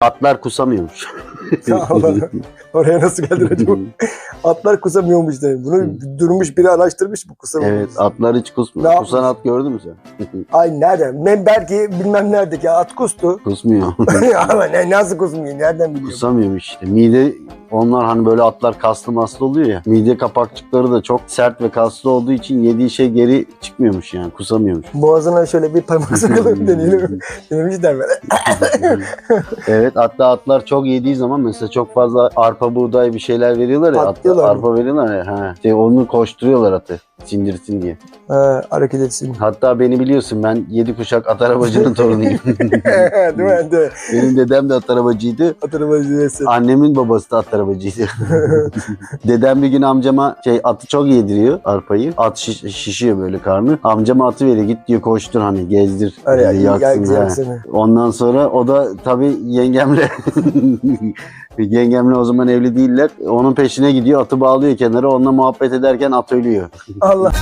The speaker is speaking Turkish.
Atlar kusamıyormuş. Oraya nasıl geldin acaba? Atlar kusamıyormuş dedim. Bunu durmuş biri araştırmış bu kusamıyormuş. evet atlar hiç Ne kusmuyor. yapmış? Kusan at gördün mü sen? Ay nereden? Ben belki bilmem neredeki at kustu. Kusmuyor. Ama ne, nasıl kusmuyor? Nereden biliyorum? Kusamıyormuş işte. Mide onlar hani böyle atlar kaslı maslı oluyor ya. Mide kapakçıkları da çok sert ve kaslı olduğu için yediği şey geri çıkmıyormuş yani. Kusamıyormuş. Boğazına şöyle bir parmak sokalım deneyelim. Denemişler böyle. evet hatta atlar çok yediği zaman mesela çok fazla arpa buğday bir şeyler veriyorlar ya. Patlıyorlar arpa veriyorlar ya. Ha. İşte onu koşturuyorlar atı. Sindirsin diye. Ha, hareket etsin. Hatta beni biliyorsun ben yedi kuşak at arabacının torunuyum. Değil mi? De. Benim dedem de at arabacıydı. Atını vaziyetsin. Annemin babası da at arabacıydı. Dedem bir gün amcama şey atı çok yediriyor arpayı. At şiş- şişiyor böyle karnı. Amcama atı veriyor git diyor koştur hani gezdir. Öyle hani ya, yaksın. ha. yaksın. Ondan sonra o da tabii yengemle yengemle o zaman evli değiller. Onun peşine gidiyor atı bağlıyor kenara onunla muhabbet ederken at ölüyor. Allah.